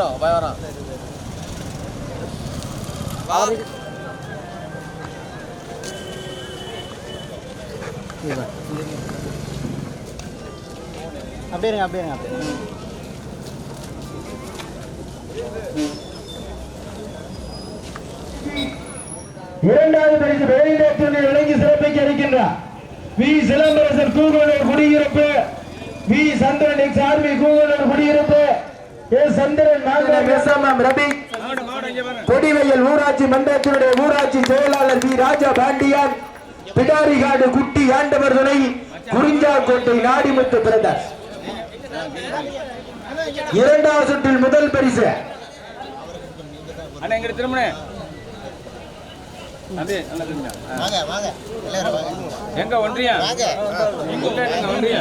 வரட்டும் பய வரான் அப்படியே இருங்க அப்படியே இருங்க இரண்டாவது பரிசு வெளிநாட்டு விளங்கி சிறப்பிக்க இருக்கின்றார். வி. சிலம்பரசர் கூகுளர் குடியிருப்பு. வி. சந்திரன் எக்ஸ் ஆர்மி கூகுளர் குடியிருப்பு. ஏ சந்திரன் நாகராஜ் எஸ்எம்எம் ரபி. கொடிவையல் ஊராட்சி மன்றத்தினுடைய ஊராட்சி செயலாளர் வி ராஜா பாண்டியான் பிடாரிகாடு குட்டி ஆண்டவர் துணை குறிஞ்சாக்கோட்டை நாடிமுத்து பிரதர்ஸ் இரண்டாவது சுற்றில் முதல் பரிசு. அண்ணா எங்க திரும்பினே. அப்படியே நல்லா திரும்பினா வாங்க வாங்க. எல்லாரும் வாங்க. எங்க ஒன்றியா? வாங்க. எங்க எங்க ஒன்றியா?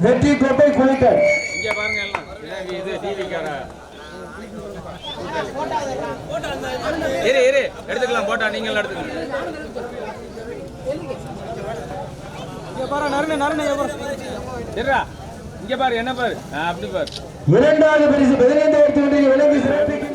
வெற்றி கோப்பை குளித்தல் இங்க பாருங்க எல்லாம். இது இரு இரு. எடுத்துக்கலாம் போட்டா நீங்க எல்லாம் எடுத்துக்கலாம் இருடா. இங்க பாரு என்ன பாரு? ஆ, அப்படி பாரு. இரண்டாவது பரிசு ஒன்றை விலங்கி சிறப்பிக்கும்.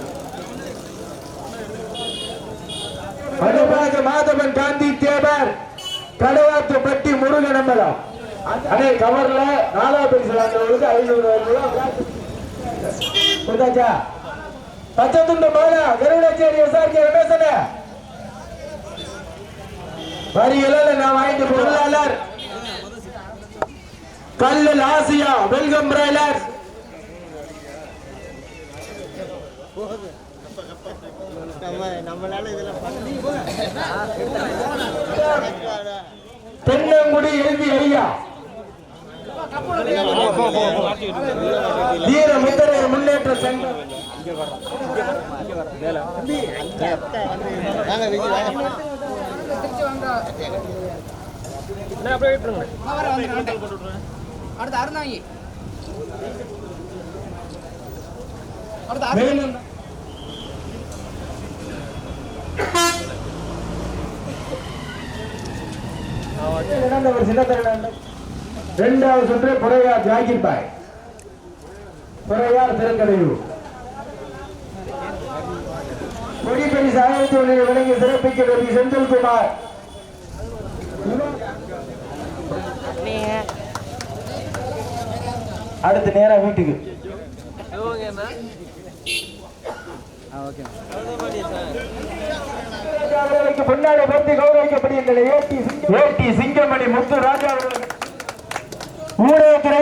மாதவன் காந்தி தேவர் கடவாத்து பட்டி முருகன் நம்பலாம் அண்ணே கவர்ல நாலா பரிசு வாங்குறவங்களுக்கு ஐநூறு ரூபாய் கொடுத்தாச்சா பச்சை துண்டு மாலா கருடாச்சேரி விசாரிக்க ரமேசன வரிகளில் நான் வாங்கிட்டு பொருளாளர். Kallal Asia welcome broiler Thennangudi எழுதி ஐயா. வீர முத்தரையர் முன்னேற்ற சங்கம் விஜி வாங்க அடுத்து அருந்தாங்கி மேலும் சின்னத்தரன் இரண்டாவது சுற்று புறையார் ஜாகிர் பாய் புறையார் திருக்கடையூர் கொடிப்பரிசு ஆயிரத்தி ஒன்றில் விளங்கி சிறப்பிக்கிறது செந்தில்குமார். அடுத்து நேரா வீட்டுக்கு. பின்னாடி வந்து கௌரவிக்கப்படுகின்றன ஏடி சிங்கமணி முத்து ராஜா அவர்களுக்கு ஊடகத்துறை